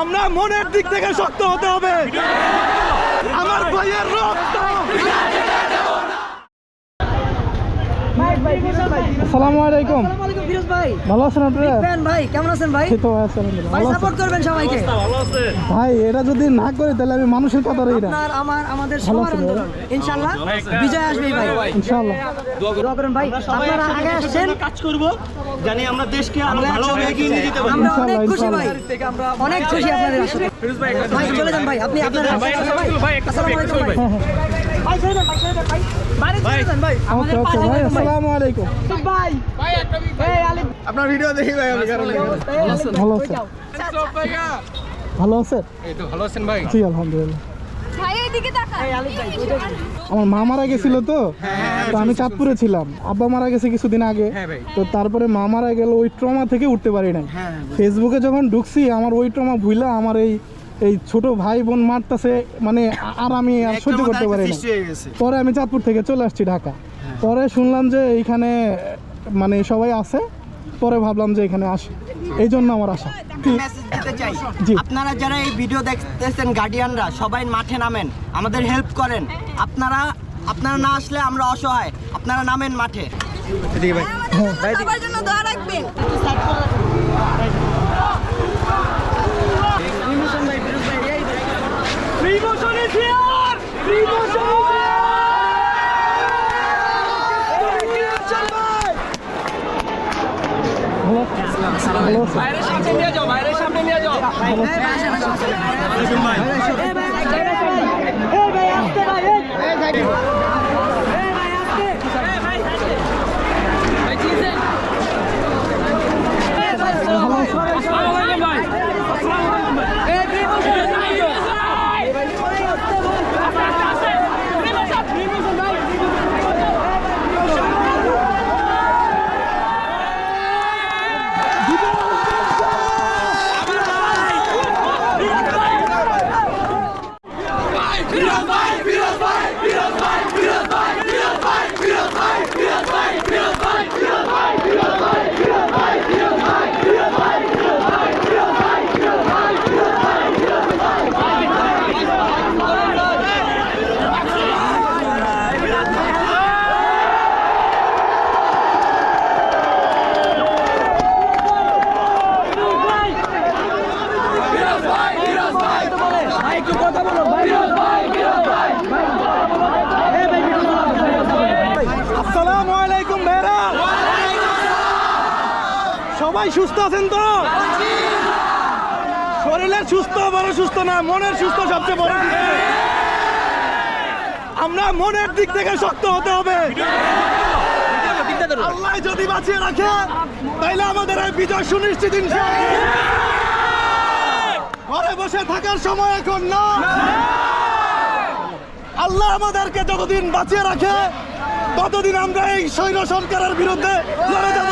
আমরা মনের দিক থেকে শক্ত হতে হবে। আমার ভাইয়ের রক্ত। আসসালামু আলাইকুম ফিরোজ ভাই। ভালো আছেন আপনারা ভাই কেমন আছেন ভাই? তো ভাই সাপোর্ট করবেন সবাইকে। ভাই এটা যদি না করে তাহলে আমি মানুষের কথা রই না। আপনার আমার আমাদের সবার ভাই? আন্দোলন। ইনশাআল্লাহ বিজয় আসবে ভাই। ইনশাআল্লাহ দোয়া করেন। ভাই। আপনারা আগে আসছেন। কাজ করব। জানি আমরা দেশকে আরও ভালোভাবে এগিয়ে নিয়ে যেতে পারি আমরা অনেক খুশি ভাই। অনেক খুশি আপনাদের আসলে ভাই চলে যান ভাই। আপনি আপনার আসসালামু আলাইকুম ভাই। ভাই চলে যান ভাই চলে যান ভাই। বাইরে চলে যান ভাই। ওকে ওকে ভাই। আসসালামু আলাইকুম। ভাই এই আলিম আপনার ভিডিও দেখি ভাই আমি ভালো আছেন? ভালো আছেন। এই তো ভালো আছেন ভাই। জি আলহামদুলিল্লাহ। ভাই এইদিকে তাকান আমার মা মারা গেছিল তো? তো আমি চাঁদপুরে ছিলাম। আব্বা মারা গেছে কিছুদিন আগে। হ্যাঁ তো তারপরে মা মারা গেল ওই ট্রমা থেকে উঠতে পারি নাই। ফেসবুকে যখন ঢুকছি আমার ওই ট্রমা ভুইলা আমার এই এই ছোট ভাই বোন মারতাছে মানে আর আমি আর সহ্য করতে পারি না পরে আমি চাঁদপুর থেকে চলে আসছি ঢাকা। পরে শুনলাম যে এইখানে মানে সবাই আছে। পরে ভাবলাম যে এখানে আসি। এই জন্য আমার আশা। মেসেজ দিতে চাই। জি। আপনারা যারা এই ভিডিও দেখতেছেন গার্ডিয়ানরা সবাই মাঠে নামেন। আমাদের হেল্প করেন। আপনারা আপনারা না আসলে আমরা অসহায়। আপনারা নামেন মাঠে। সবার জন্য দোয়া রাখবেন। Emotion is here! Emotion is ভালো ভালো আছেন? বাইরে সামনে নিয়ে যাও বাইরে সামনে নিয়ে যাও এই ভাই আসতে ভাই এই ভাই আসতে সবাই সুস্থ আছেন তো? শরীরের সুস্থ, বড় সুস্থ না, মনের সুস্থ সবচেয়ে বড় আমরা মনের দিক থেকে শক্ত হতে হবে। আল্লাহ যদি বাঁচিয়ে রাখে, তাইলে আমাদের বিজয় সুনিশ্চিত ইনশাআল্লাহ। ঘরে বসে থাকার সময় এখন না। আল্লাহ আমাদেরকে যতদিন বাঁচিয়ে রাখে ততদিন আমরা এই সৈন্য সরকারের বিরুদ্ধে লড়ে যাব